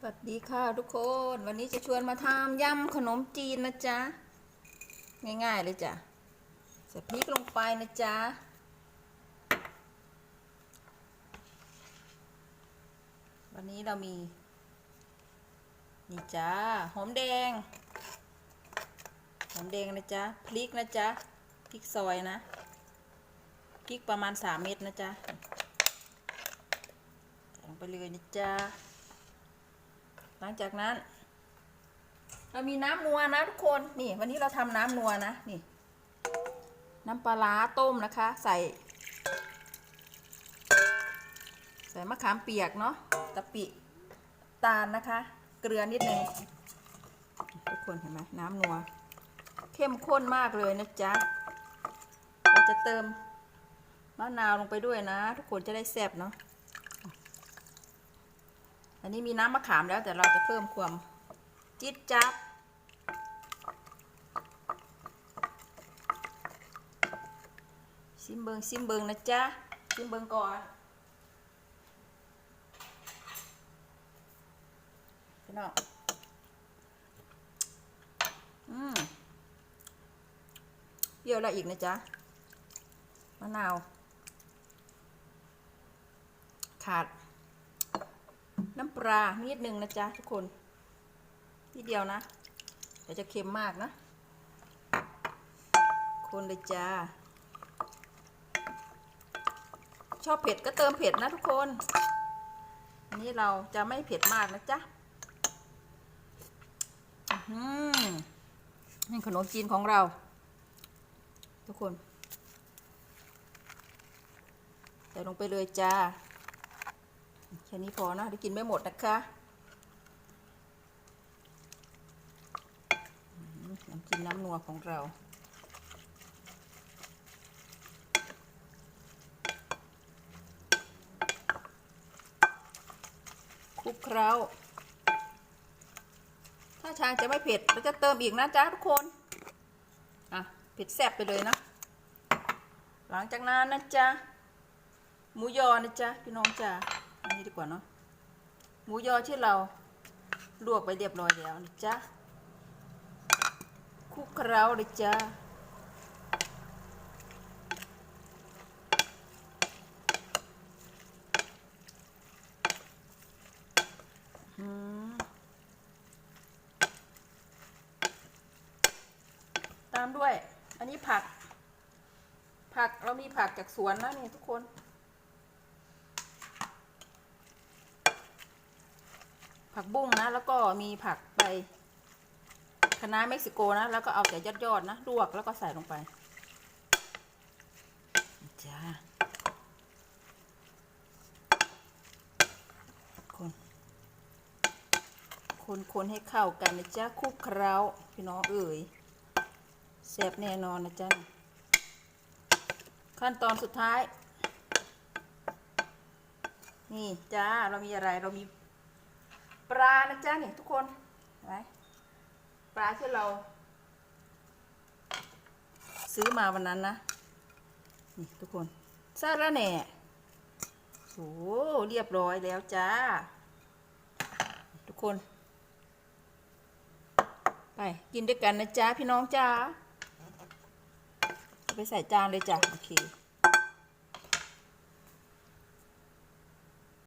สวัสดีค่ะทุกคน วันนี้จะชวนมาทำยำขนมจีนนะจ๊ะ ง่ายๆเลยจ้ะใส่พริกลงไปนะจ๊ะ วันนี้เรามี นี่จ้าหอมแดง หอมแดงนะจ๊ะ พริกนะจ๊ะ พริกซอยนะ พริกประมาณสามเม็ดนะจ๊ะใส่ลงไปเลยนะจ๊ะ หลังจากนั้น เรามีน้ำนัวนะทุกคนนี่วันนี้เราทำน้ำนัวนะนี่ น้ำปลาร้าต้มนะคะ ใส่ ใส่มะขามเปียกเนาะกะปิตาลนะคะ เกลือนิดนึงทุกคนเห็นไหมน้ำนัว เข้มข้นมากเลยนะจ๊ะเราจะเติมมะนาวลงไปด้วยนะ ทุกคนจะได้แซ่บเนาะ อันนี้มีน้ำมะขามแล้วแต่เราจะเพิ่มความจิ๊ดจับซิมเบิงซิมเบิงนะจ๊ะซิมเบิงก่อนพี่น้องอืมเปรี้ยวล้วอีกนะจ๊ะมะนาวขาด น้ำปลานิดนึงนะจ๊ะทุกคนนิดเดียวนะเดี๋ยวจะเค็มมากนะ คนเลยจ้า ชอบเผ็ดก็เติมเผ็ดนะทุกคน อันนี้เราจะไม่เผ็ดมากนะจ๊ะอื้อหือนี่ขนมจีนของเรา ทุกคน ใส่ลงไปเลยจ้า แค่นี้พอนะได้กินไม่หมดนะคะน้ำจิ้มน้ำนัวของเราคลุกเคล้าถ้าทางจะไม่เผ็ดเราจะเติมอีกนะจ๊ะทุกคน อะเผ็ดแซ่บไปเลยนะ หลังจากนั้นนะจ๊ะหมูยอนะจ๊ะพี่น้องจ้ะ นนี้ดีกว่าเนาะหมูยอที่เราลวกไปเรียบร้อยแล้วนะจ๊ะคลุกเคล้าเลยจ้าตามด้วย อันนี้ผัก ผักเรามีผักจากสวนนะนี่ทุกคน ผักบุ้งนะ แล้วก็มีผักใบคะน้าเม็กซิโกนะ แล้วก็เอาแต่ยอดๆนะลวกแล้วก็ใส่ลงไปจ้าคนคนคนให้เข้ากันนะจ๊ะคุกเคล้าพี่น้องเอ๋ยแซ่บแน่นอนนะจ๊ะขั้นตอนสุดท้าย นี่จ้าเรามีอะไรเรามี ปลานะจ๊ะนี่ทุกคนเห็นไหมปลาที่เรา ซื้อมาวันนั้นนะ นี่ทุกคนซาละแหน่โอ้เรียบร้อยแล้วจ้า ทุกคน ไปกินด้วยกันนะจ๊ะพี่น้องจ้าเอาไปใส่จานเลยจ้ะโอเค